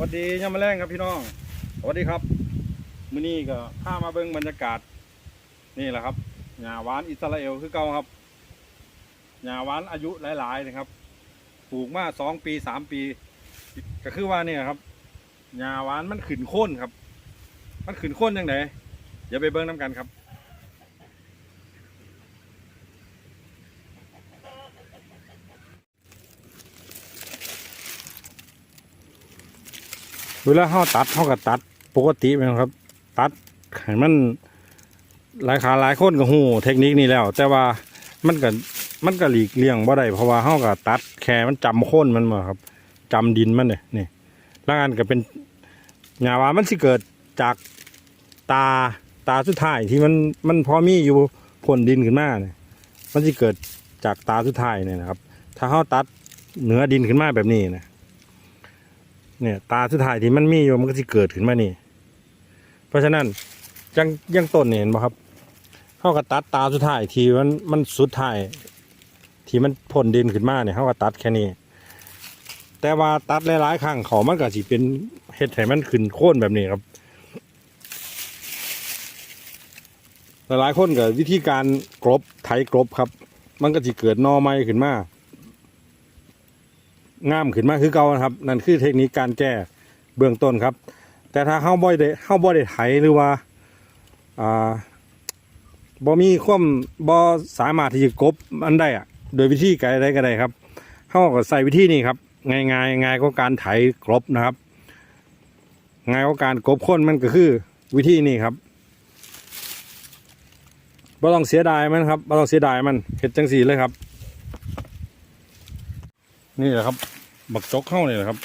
วัสดียามาแรงครับพี่น้อง สวัสดีครับ มื้อนี้ก็พามาเบิ่งบรรยากาศ นี่แหละครับหญ้าหวานอิสราเอลคือเก่าครับหญ้าหวานอายุหลายๆนะครับปลูกมาสองปีสามปี ก็คือว่าเนี่ยครับหญ้าหวานมันขึ้นโค่นครับ มันขึ้นโค่นยังไงเดี๋ยวไปเบิ่งน้ำกันครับ เวลาเขาตัดเขาก็ตัดปกติแม่นครับ ตัดให้มันหลายขาหลายคนก็หูเทคนิคนี้แล้ว แต่ว่ามันก็มันก็หลีกเลี่ยงบ่ได้เพราะว่าเขาก็ตัดแค่มันจำโคนมันมาครับจำดินมันเนี่ยนี่แล้วอันก็เป็นหญ้าว่ามันสิเกิดจากตาตาสุดท้ายที่มันมันพอมีอยู่พ่นดินขึ้นมาเนี่ยมันสิเกิดจากตาสุดท้ายเนี่ยนะครับ ถ้าเขาตัดเหนือดินขึ้นมาแบบนี้นะ เนี่ยตาสุดท้ายที่มันมีอยู่มันก็จะเกิดขึ้นมานี่ เพราะฉะนั้นยังยังต้นเนี่ยเห็นบ่ครับเขาก็ตัดตาสุดท้ายที่มันมันสุดท้ายที่มันพ่นดินขึ้นมาเนี่ยเขาก็ตัดแค่นี้ แต่ว่าตัดหลายๆครั้งเขามันก็สิเป็นเห็ดให้มันขึ้นโค่นแบบนี้ครับ หลายๆคนกับวิธีการกรบไถกรบครับ มันก็จะเกิดนอไม้ขึ้นมา งามขึ้นมาคือเก่านะครับ นั่นคือเทคนิคการแก้เบื้องต้นครับ แต่ถ้าเข้าบ่ได้เข้าบ่ได้ไถหรือว่าอ่าบ่มีความบ่สามารถที่จะกบอันได้อะโดยวิธีการใดก็ได้ครับเข้าก็ใส่วิธีนี้ครับง่ายง่ายง่ายก็การไถกรบนะครับ ง่ายก็การกบค้นมันก็คือวิธีนี้ครับบ่ต้องเสียดายมันครับบ่ต้องเสียดายมันเห็ดจังสีเลยครับ นี่แหละครับ บักจกเข้าเนี่ยแหละครับ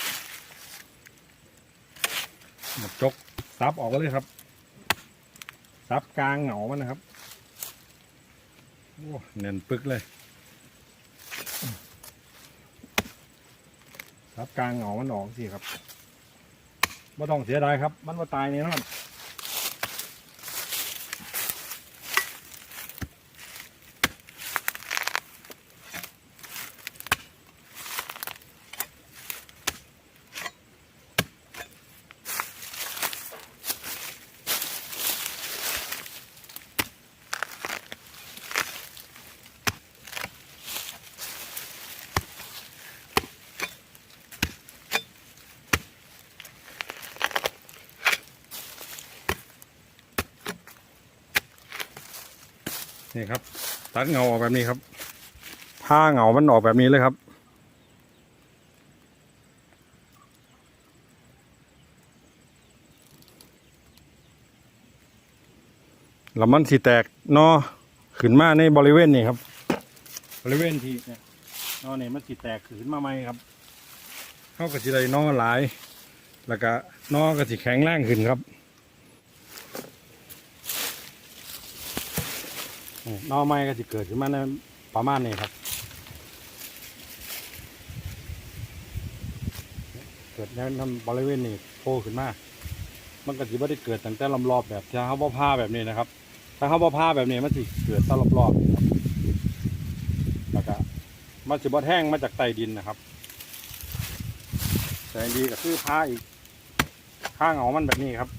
บักจกซับออกมาเลยครับซับกลางเหงามันนะครับโอ้เน่นปึกเลยซับกลางเหงามันออกสิครับไม่ต้องเสียดายครับ มันว่าตายเนี่ยนะค นี่ครับ ตัดเงาออกแบบนี้ครับผ้าเงามันออกแบบนี้เลยครับ แล้วมันสีแตกนอขึ้นมาในบริเวณนี้ครับ บริเวณที่เนี่ยนอเนี่ยมันสีแตกขึ้นมาไหมครับเข้ากับสีใดนอหลาย แล้วก็นอก็สีแข็งแรงขึ้นครับ นอไม้ก็จะเกิดขึ้นมาในประมาณนี้ครับ เกิดในบริเวณนี้โผล่ขึ้นมา มันก็สิบ่ได้เกิดตั้งแต่รอบๆแบบที่เขาบ่ผ้าแบบนี้นะครับ ถ้าเขาบ่ผ้าแบบนี้มันสิเกิดตลรอบๆครับแล้วก็มันสิบ่แห้งมาจากใต้ดินนะครับ แต่ดีก็คือผ้าอีกผ้างเหงามันแบบนี้ครับ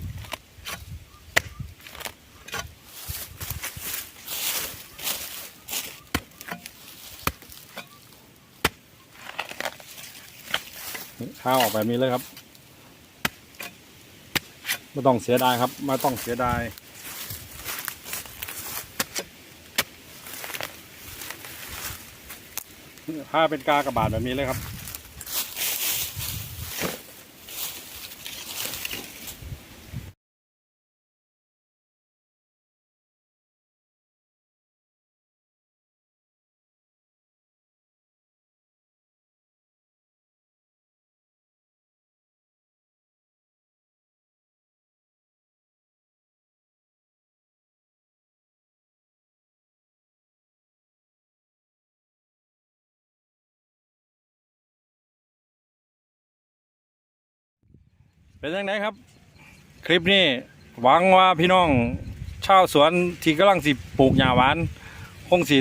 ข้าวออกแบบนี้เลยครับไม่ต้องเสียดายครับไม่ต้องเสียดายผ้าเป็นกากระบาดแบบนี้เลยครับ เป็นยังไงครับ คลิปนี้หวังว่าพี่น้องชาวสวนที่กำลังสิปลูกหญ้าหวานคงสิ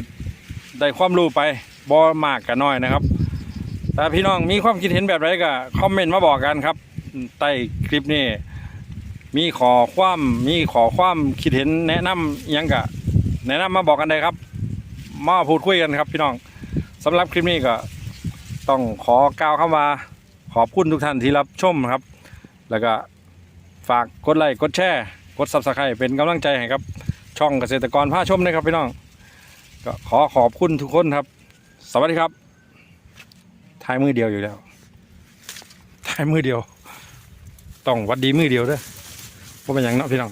ได้ความรู้ไปบ่มากกันน้อยนะครับ แต่พี่น้องมีความคิดเห็นแบบไรก็คอมเมนต์มาบอกกันครับใต้คลิปนี้มีขอความมีขอความคิดเห็นแนะนำยังกะแนะนำมาบอกกันได้ครับ มาพูดคุยกันครับ พี่น้องสำหรับคลิปนี้ก็ต้องขอกล่าวคำว่าขอบคุณทุกท่านที่รับชมครับ แล้วก็ฝากกดไลค์กดแชร์กดซับสไครต์เป็นกำลังใจให้ครับ ช่องเกษตรกรผ้าชมนะครับพี่น้องก็ขอขอบคุณทุกคนครับ สวัสดีครับทายมือเดียวอยู่แล้วทายมือเดียว ต้องวัดดีมือเดียวเด้อเพราะเป็นอย่างเนาะพี่น้อง